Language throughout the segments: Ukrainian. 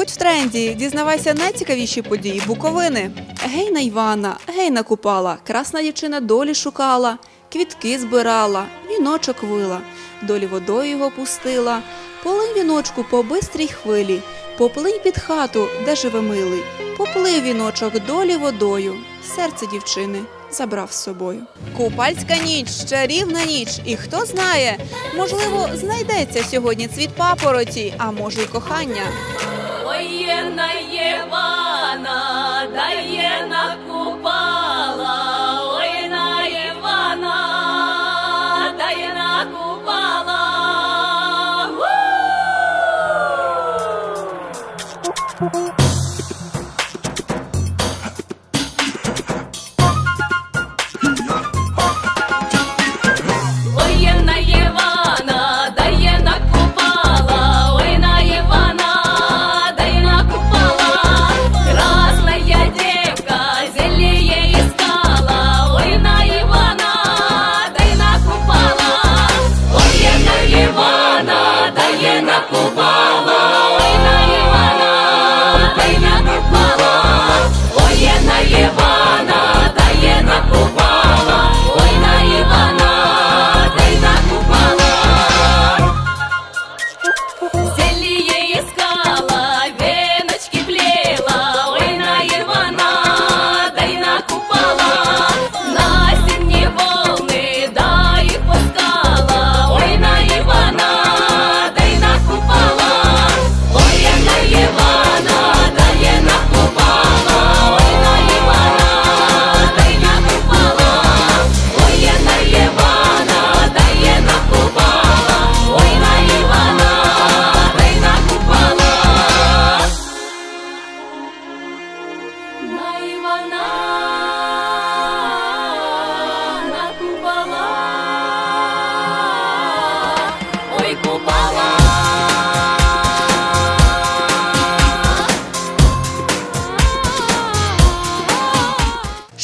Будь в тренді, дізнавайся найцікавіші події Буковини. Гей на Івана, гей на Купала, красна дівчина долі шукала, квітки збирала, віночок вила, долі водою його пустила. Полинь віночку по бистрій хвилі, поплинь під хату, де живе милий, поплив віночок долі водою, серце дівчини забрав з собою. Купальська ніч, чарівна ніч, і хто знає, можливо, знайдеться сьогодні цвіт папороті, а може й кохання. Ой, на Євана, дає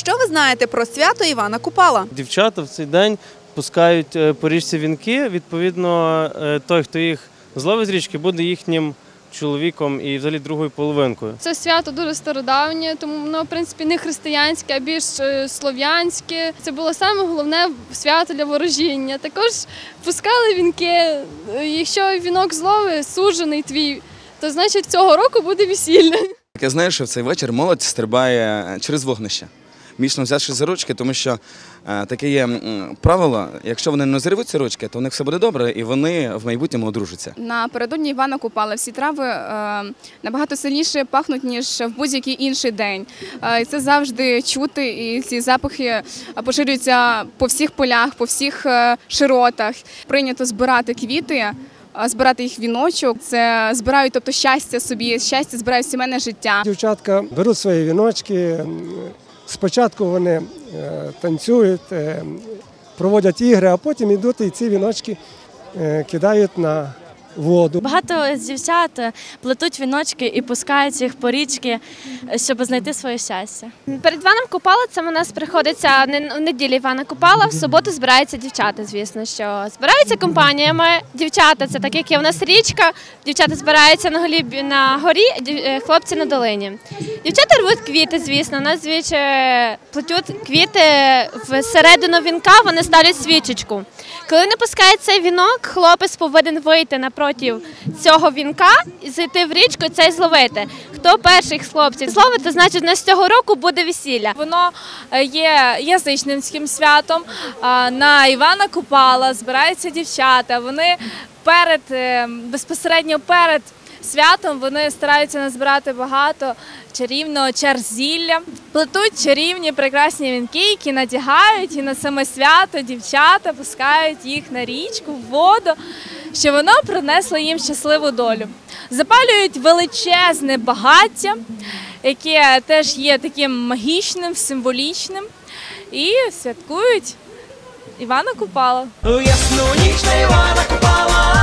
Що ви знаєте про свято Івана Купала? Дівчата в цей день пускають е, по річці вінки. Відповідно, е, той, хто їх зловить з річки, буде їхнім чоловіком і взагалі другою половинкою. Це свято дуже стародавнє, тому воно, в принципі, не християнське, а більш е, слов'янське. Це було саме головне свято для ворожіння. Також пускали вінки. Якщо вінок зловить, сужений твій, то значить цього року буде весілля. Я знаю, що в цей вечір молодь стрибає через вогнище, міцно взявши за ручки, тому що е, таке є правило: якщо вони не зривуть ручки, то у них все буде добре, і вони в майбутньому одружаться. Напередодні Івана Купала всі трави е, набагато сильніше пахнуть, ніж в будь-який інший день. Е, і це завжди чути, і ці запахи поширюються по всіх полях, по всіх широтах. Прийнято збирати квіти. Збирати їх віночок, це збирають, тобто щастя собі, щастя збирають сімейне життя. Дівчатка беруть свої віночки. Спочатку вони е, танцюють, е, проводять ігри, а потім йдуть і ці віночки е, кидають на воду. Багато дівчат плетуть віночки і пускають їх по річки, щоб знайти своє щастя. Перед Іваном Купала це у нас приходиться не в неділю Івана Купала. В суботу збираються дівчата. Звісно, що збираються компаніями. Дівчата це так як є у нас річка. Дівчата збираються на голі на горі, е, хлопці на долині. Дівчата рвуть квіти, звісно. У нас звідси плетуть квіти всередину вінка. Вони ставлять свічечку. Коли не пускають цей вінок, хлопець повинен вийти напроти цього вінка зайти в річку і цей зловити. Хто перший з хлопців зловить, то значить у нас цього року буде весілля. Воно е, є язичницьким святом. На Івана Купала збираються дівчата. Вони перед е, безпосередньо перед святом вони стараються назбирати багато чарівного чарзілля, плетуть чарівні прекрасні вінки, які надягають і на саме свято дівчата пускають їх на річку, в воду, що воно принесло їм щасливу долю. Запалюють величезне багаття, яке теж є таким магічним, символічним, і святкують Івана Купала. Ясну ніч на Івана Купала,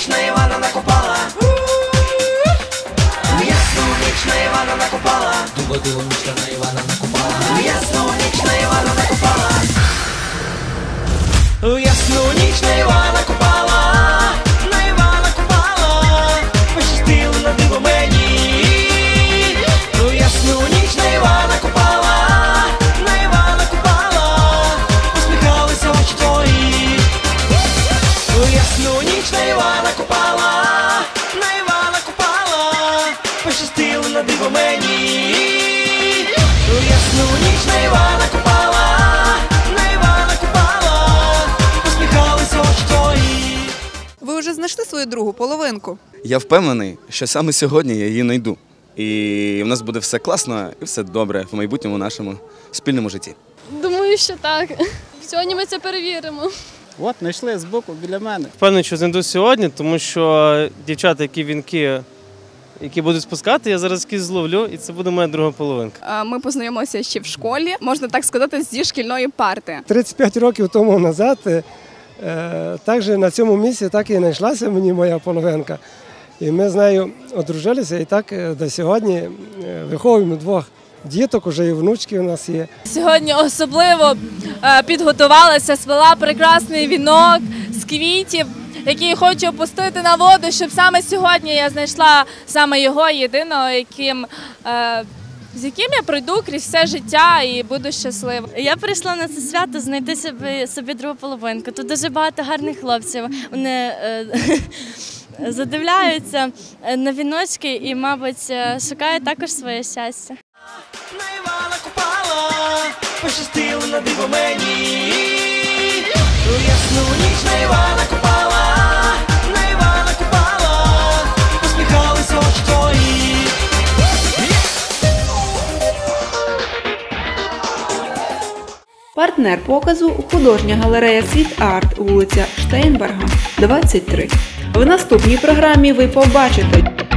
Ясну ніч на Івана накопала. Ясну ніч на Івана накопала. Дуба дивом на диво мені. Ясну ніч на Івана купала, на Івана купала, посміхалися очі твої. Ви вже знайшли свою другу половинку? Я впевнений, що саме сьогодні я її знайду. І в нас буде все класно і все добре в майбутньому нашому спільному житті. Думаю, що так. Сьогодні ми це перевіримо. От, знайшли збоку біля мене. Впевнений, що знайду сьогодні, тому що дівчата, які вінки, які будуть спускати, я зараз кіз зловлю, і це буде моя друга половинка. Ми познайомилися ще в школі, можна так сказати, зі шкільної парти. 35 років тому назад е, також на цьому місці так і знайшлася мені моя половинка. І ми з нею одружилися, і так е, до сьогодні е, виховуємо двох діток, уже і внучки у нас є. Сьогодні особливо підготувалася, свела прекрасний вінок з квітів, який хочу опустити на воду, щоб саме сьогодні я знайшла саме його єдиного, яким. е, З яким я пройду крізь все життя і буду щаслива. Я прийшла на це свято знайти собі, собі другу половинку. Тут дуже багато гарних хлопців. Вони е, задивляються е, на віночки і, мабуть, е, шукають також своє щастя. На Івана купала, пощастило на диво мені. У Партнер показу художня галерея Світ Арт, вулиця Штейнберга, 23. В наступній програмі ви побачите